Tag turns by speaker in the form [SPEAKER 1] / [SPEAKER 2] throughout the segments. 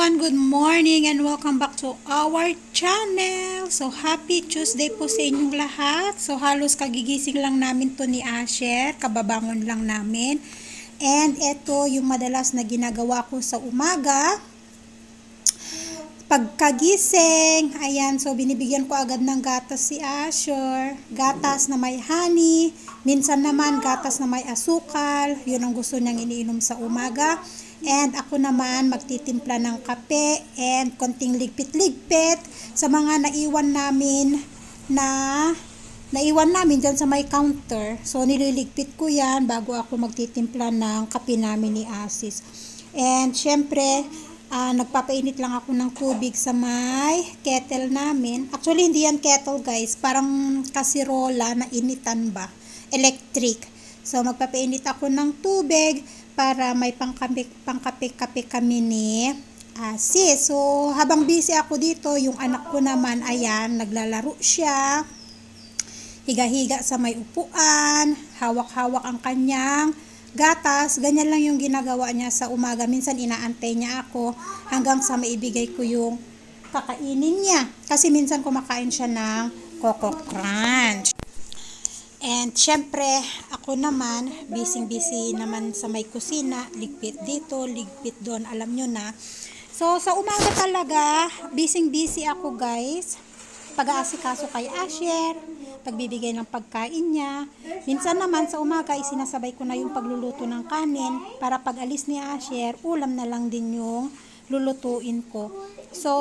[SPEAKER 1] everyone, good morning and welcome back to our channel. So happy Tuesday po sa inyong lahat. So halos kagigising lang namin to ni Asher, kababangon lang namin. And ito yung madalas na ginagawa ko sa umaga. Pagkagising, ayan, so binibigyan ko agad ng gatas si Asher. Gatas na may honey, minsan naman gatas na may asukal. Yun ang gusto niyang iniinom sa umaga. And ako naman magtitimpla ng kape and konting ligpit-ligpit sa mga naiwan namin na naiwan namin dyan sa may counter. So nililigpit ko yan bago ako magtitimpla ng kape namin ni Asis. And syempre, ah, nagpapainit lang ako ng tubig sa may kettle namin. Actually, hindi yan kettle guys. Parang kasirola na initan ba? Electric. So, magpapainit ako ng tubig para may pangkape, pangkape-kape kami ni ah, sis. So, habang busy ako dito, yung anak ko naman, ayan, naglalaro siya. Higa-higa sa may upuan, hawak-hawak ang kanyang gatas. Ganyan lang yung ginagawa niya sa umaga. Minsan inaantay niya ako hanggang sa maibigay ko yung kakainin niya. Kasi minsan kumakain siya ng Coco Crunch. And syempre, ako naman, busy-busy naman sa may kusina, ligpit dito, ligpit doon, alam nyo na. So, sa umaga talaga, busy-busy ako guys. Pag-aasikaso kay Asher, pagbibigay ng pagkain niya. Minsan naman sa umaga, isinasabay ko na yung pagluluto ng kanin para pag alis ni Asher, ulam na lang din yung lulutuin ko. So,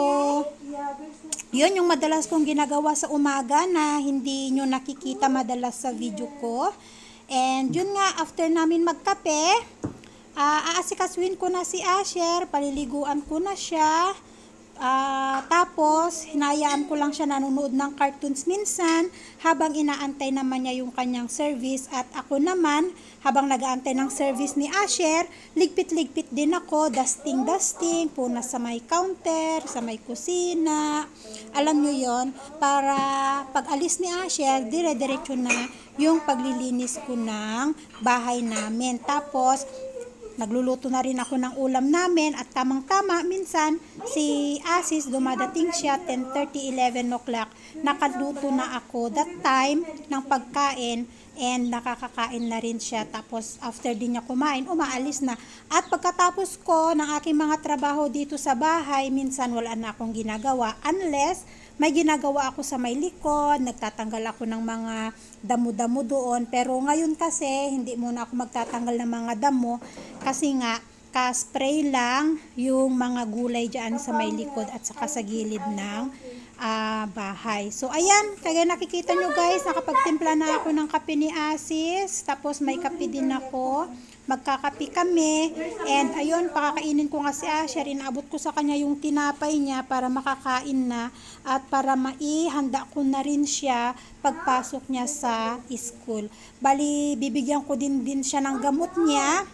[SPEAKER 1] yun yung madalas kong ginagawa sa umaga na hindi nyo nakikita madalas sa video ko. And yun nga, after namin magkape, uh, aasikasuin ko na si Asher, paliliguan ko na siya. Ah, tapos, hinayaan ko lang siya nanonood ng cartoons minsan habang inaantay naman niya yung kanyang service at ako naman, habang nagaantay ng service ni Asher, ligpit-ligpit din ako, dusting-dusting, puna sa may counter, sa may kusina. Alam nyo yon para pag alis ni Asher, dire-diretso na yung paglilinis ko ng bahay namin. Tapos, Nagluluto na rin ako ng ulam namin at tamang-tama minsan si Asis dumadating siya 10.30, 11 o'clock. Nakaluto na ako that time ng pagkain and nakakakain na rin siya. Tapos after din niya kumain, umaalis na. At pagkatapos ko ng aking mga trabaho dito sa bahay, minsan wala na akong ginagawa unless may ginagawa ako sa may likod, nagtatanggal ako ng mga damo-damo doon. Pero ngayon kasi, hindi muna ako magtatanggal ng mga damo kasi nga, ka-spray lang yung mga gulay dyan sa may likod at saka sa gilid ng ah, bahay. So, ayan, kaya nakikita nyo guys, nakapagtimpla na ako ng kape ni Asis. Tapos may kape din ako. Magkakapi kami. And ayun pakakainin ko nga si Asher. Inabot ko sa kanya yung tinapay niya para makakain na at para maihanda ko na rin siya pagpasok niya sa school. Bali bibigyan ko din din siya ng gamot niya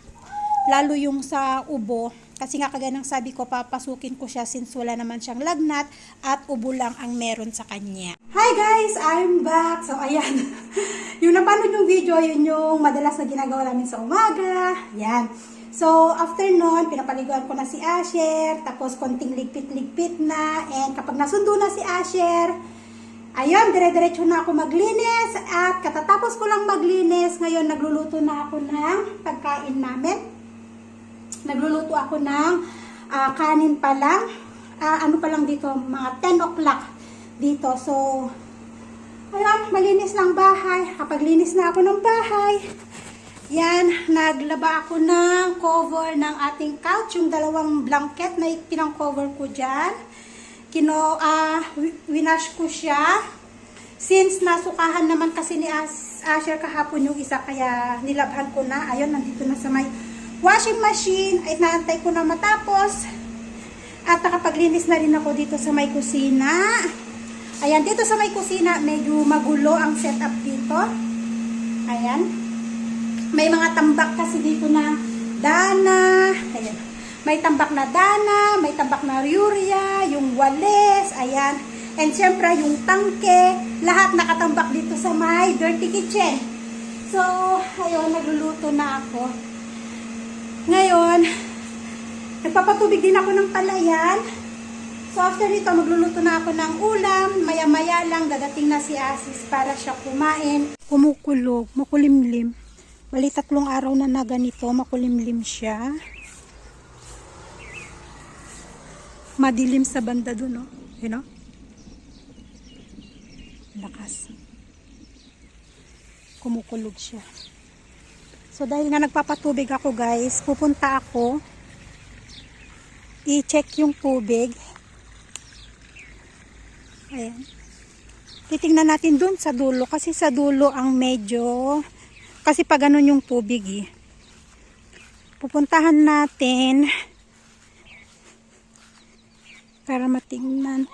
[SPEAKER 1] lalo yung sa ubo kasi nga kagaya ng sabi ko papasukin ko siya since wala naman siyang lagnat at ubo lang ang meron sa kanya Hi guys! I'm back! So ayan yung napanood yung video, yun yung madalas na ginagawa namin sa umaga. Yan. So, after nun, pinapaliguan ko na si Asher, tapos konting ligpit-ligpit na, and kapag nasundo na si Asher, ayun, dire-diretso na ako maglinis, at katatapos ko lang maglinis, ngayon nagluluto na ako ng pagkain namin. Nagluluto ako ng ah, kanin pa lang, Ah, ano pa lang dito, mga 10 o'clock dito. So, Ayan, malinis ng bahay. Kapag linis na ako ng bahay, yan, naglaba ako ng cover ng ating couch, yung dalawang blanket na pinang-cover ko dyan. Kino, wi- winash ko siya. Since nasukahan naman kasi ni As Asher kahapon yung isa, kaya nilabhan ko na. Ayun, nandito na sa may washing machine. Ay, naantay ko na matapos. At nakapaglinis na rin ako dito sa may kusina. Ayan, dito sa may kusina, medyo magulo ang setup dito. Ayan. May mga tambak kasi dito na dana. Ayan. May tambak na dana, may tambak na urea, yung wales, ayan. And syempre, yung tangke, lahat nakatambak dito sa may dirty kitchen. So, ayun, nagluluto na ako. Ngayon, Nagpapatubig din ako ng palayan. So after nito, magluluto na ako ng ulam. Maya-maya lang, dadating na si Asis para siya kumain. Kumukulog, makulimlim. Bali tatlong araw na na ganito, makulimlim siya. Madilim sa banda dun, no? You know? Lakas. Kumukulog siya. So dahil nga nagpapatubig ako guys, pupunta ako i-check yung tubig. Ayan. Titingnan natin dun sa dulo kasi sa dulo ang medyo kasi pag ganun yung tubig eh. Pupuntahan natin para matingnan.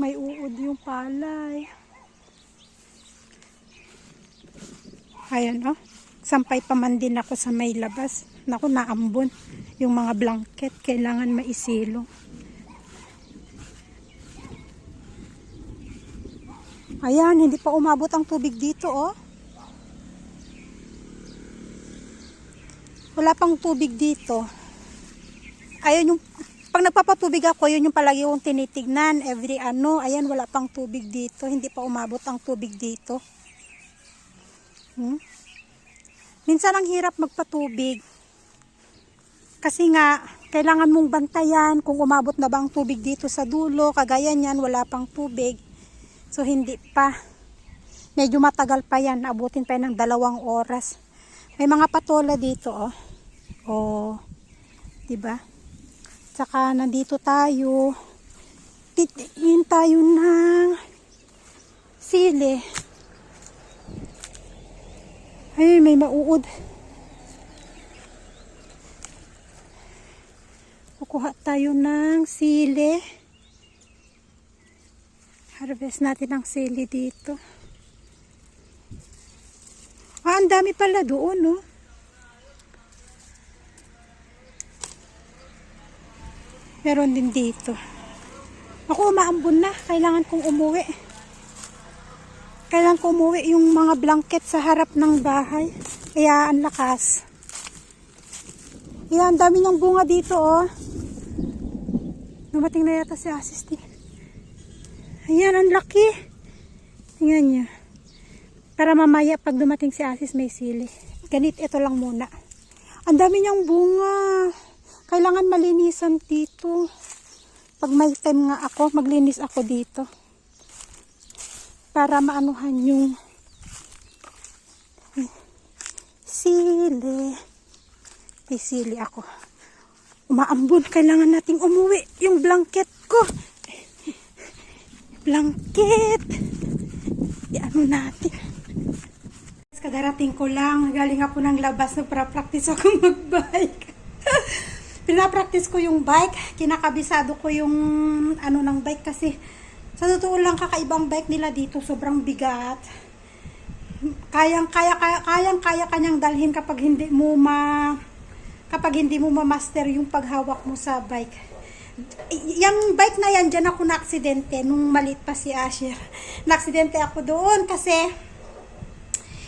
[SPEAKER 1] May uod yung palay. Ayan oh. Sampay pa man din ako sa may labas. Naku, naambon. Yung mga blanket, kailangan maisilong. Ayan, hindi pa umabot ang tubig dito, oh. Wala pang tubig dito. Ayun yung, pag nagpapatubig ako, yun yung palagi yung tinitignan. Every ano, ayan, wala pang tubig dito. Hindi pa umabot ang tubig dito. Hmm? Minsan ang hirap magpatubig. Kasi nga, kailangan mong bantayan kung umabot na ba ang tubig dito sa dulo. Kagaya niyan, wala pang tubig. So, hindi pa. Medyo matagal pa yan. Abutin pa yan ng dalawang oras. May mga patola dito, oh. Oh. ba? Tsaka nandito tayo. Titingin tayo ng sili. Ay, may mauud. Kukuha tayo ng sili. Harvest natin ang sili dito. Ah, ang dami pala doon, no? Meron din dito. Ako, umaambon na. Kailangan kong umuwi. Kailangan kong umuwi yung mga blanket sa harap ng bahay. Kaya ang lakas. Ang dami ng bunga dito, oh. Dumating na yata si Asis din. Ayan, ang laki. Tingnan niya. Para mamaya pag dumating si Asis may sili. Ganit, ito lang muna. Ang dami niyang bunga. Kailangan malinisan dito. Pag may time nga ako, maglinis ako dito. Para maanuhan yung sili. May sili ako. Umaambon. Kailangan nating umuwi. Yung blanket ko. Blanket. I-ano natin. Kadarating ko lang. Galing ako ng labas. Nagpa-practice ako mag-bike. Pinapractice ko yung bike. Kinakabisado ko yung ano ng bike kasi sa totoo lang kakaibang bike nila dito. Sobrang bigat. Kayang kaya kaya kayang kaya kanyang dalhin kapag hindi mo ma kapag hindi mo ma-master yung paghawak mo sa bike. Yung bike na yan, dyan ako na-aksidente nung maliit pa si Asher. Na-aksidente ako doon kasi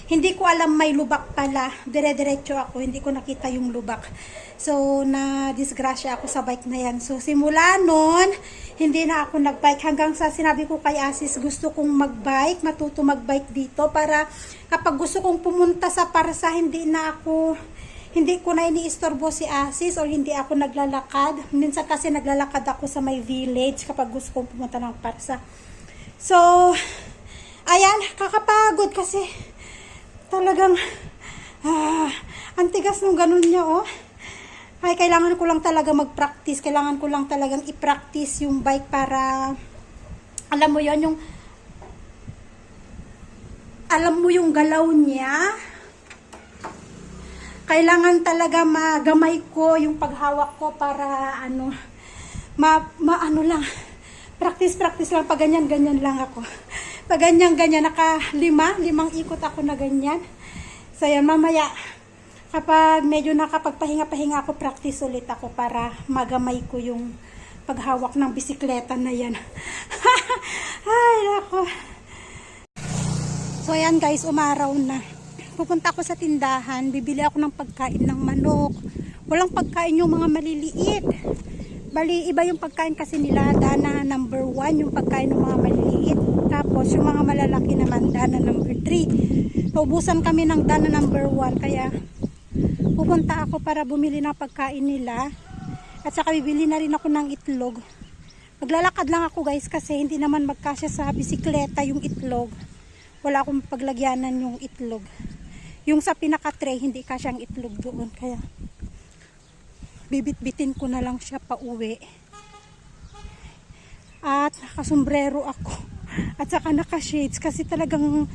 [SPEAKER 1] hindi ko alam may lubak pala. Dire-diretso ako, hindi ko nakita yung lubak. So, na-disgrasya ako sa bike na yan. So, simula noon, hindi na ako nag-bike. Hanggang sa sinabi ko kay Asis, gusto kong mag-bike, matuto mag-bike dito para kapag gusto kong pumunta sa Parsa, hindi na ako hindi ko na iniistorbo si Asis or hindi ako naglalakad. Minsan kasi naglalakad ako sa may village kapag gusto kong pumunta ng Parsa. So, ayan, kakapagod kasi talagang ah, ang tigas nung ganun niya, oh. Ay, kailangan ko lang talaga mag-practice. Kailangan ko lang talagang i-practice yung bike para alam mo yon yung alam mo yung galaw niya kailangan talaga magamay ko yung paghawak ko para ano ma, ma ano lang practice practice lang pag ganyan ganyan lang ako pag ganyan ganyan naka lima limang ikot ako na ganyan. So yan mamaya kapag medyo nakapagpahinga pahinga ako practice ulit ako para magamay ko yung paghawak ng bisikleta na yan. Ay nako. So yan guys umaraw na. Pupunta ako sa tindahan, bibili ako ng pagkain ng manok, walang pagkain yung mga maliliit. Bali, iba yung pagkain kasi nila, dana number 1, yung pagkain ng mga maliliit. Tapos, yung mga malalaki naman, dana number 3. Naubusan kami ng dana number 1, kaya pupunta ako para bumili ng pagkain nila. At saka bibili na rin ako ng itlog. Maglalakad lang ako guys kasi hindi naman magkasya sa bisikleta yung itlog. Wala akong paglagyanan yung itlog. Yung sa pinaka-tray, hindi kasyang itlog doon. Kaya bibit-bitin ko na lang siya pa uwi. At nakasombrero ako. At saka naka-shades kasi talagang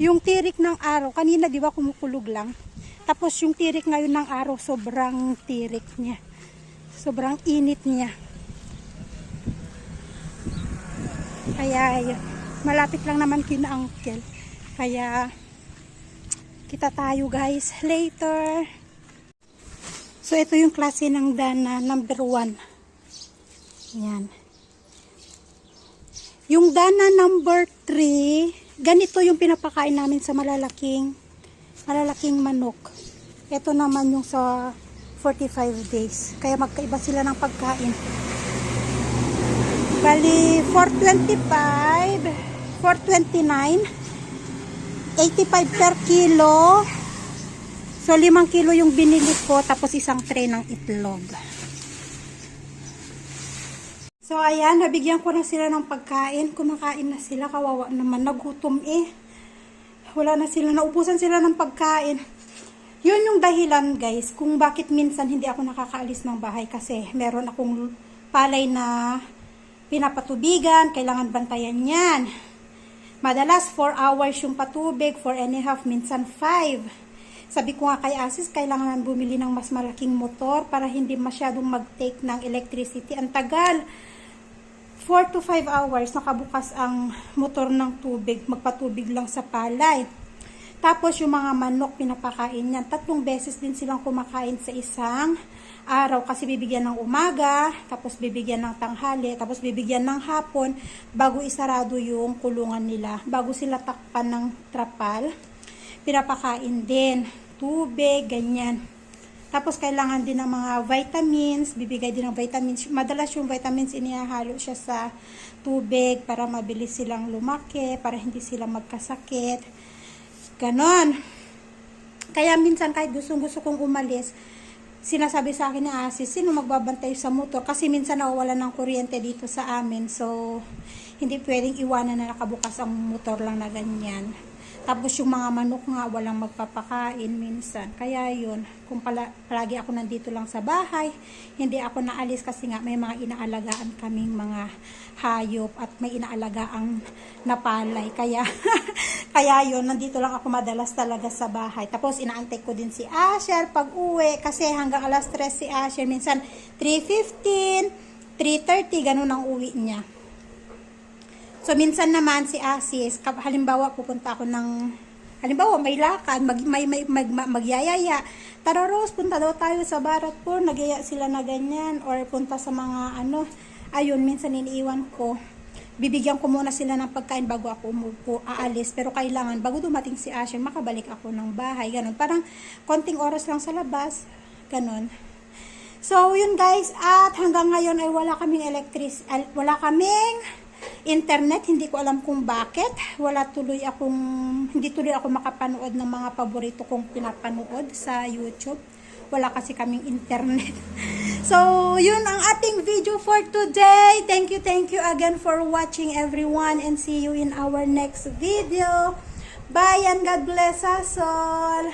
[SPEAKER 1] yung tirik ng araw, kanina di ba kumukulog lang. Tapos yung tirik ngayon ng araw, sobrang tirik niya. Sobrang init niya. Kaya yun, malapit lang naman kina uncle. Kaya kita tayo guys later. So ito yung klase ng dana number 1. Yan. Yung dana number 3, ganito yung pinapakain namin sa malalaking malalaking manok. Ito naman yung sa 45 days. Kaya magkaiba sila ng pagkain. Bali, 425, 429, 85 per kilo. So, 5 kilo yung binili ko, tapos isang tray ng itlog. So, ayan, nabigyan ko na sila ng pagkain. Kumakain na sila, kawawa naman, nagutom eh. Wala na sila, naubusan sila ng pagkain. Yun yung dahilan guys, kung bakit minsan hindi ako nakakaalis ng bahay kasi meron akong palay na pinapatubigan, kailangan bantayan yan. Madalas 4 hours yung patubig, 4 and a half, minsan 5. Sabi ko nga kay Asis, kailangan bumili ng mas malaking motor para hindi masyadong mag-take ng electricity. Ang tagal. 4 to 5 hours nakabukas ang motor ng tubig, magpatubig lang sa palay. Tapos yung mga manok pinapakain yan. Tatlong beses din silang kumakain sa isang araw kasi bibigyan ng umaga, tapos bibigyan ng tanghali, tapos bibigyan ng hapon bago isarado yung kulungan nila. Bago sila takpan ng trapal, pinapakain din. Tubig, ganyan. Tapos kailangan din ng mga vitamins, bibigay din ng vitamins. Madalas yung vitamins inihahalo siya sa tubig para mabilis silang lumaki, para hindi sila magkasakit. Ganon. Kaya minsan kahit gustong gusto kong umalis, sinasabi sa akin ni Asis, sino magbabantay sa motor? Kasi minsan nawawala ng kuryente dito sa amin. So, hindi pwedeng iwanan na nakabukas ang motor lang na ganyan. Tapos yung mga manok nga, walang magpapakain minsan. Kaya yun, kung pala, palagi ako nandito lang sa bahay, hindi ako naalis kasi nga may mga inaalagaan kaming mga hayop at may inaalagaang napalay. Kaya, kaya yun, nandito lang ako madalas talaga sa bahay. Tapos inaantay ko din si Asher pag uwi kasi hanggang alas 3 si Asher. Minsan 3.15, 3.30, ganun ang uwi niya. So, minsan naman si Asis, kap- halimbawa pupunta ako ng, halimbawa may lakad, mag, may, may, mag, mag, magyayaya. Tara Rose, punta daw tayo sa Baratpur, nagyaya sila na ganyan, or punta sa mga ano, ayun, minsan iniiwan ko. Bibigyan ko muna sila ng pagkain bago ako umupo, aalis. Pero kailangan, bago dumating si Asher, makabalik ako ng bahay. Ganon. Parang konting oras lang sa labas. Ganon. So, yun guys. At hanggang ngayon ay wala kaming electric, al- wala kaming internet, hindi ko alam kung bakit. Wala tuloy akong, hindi tuloy ako makapanood ng mga paborito kong pinapanood sa YouTube. Wala kasi kaming internet. So, yun ang ating video for today. Thank you, thank you again for watching everyone and see you in our next video. Bye and God bless us all.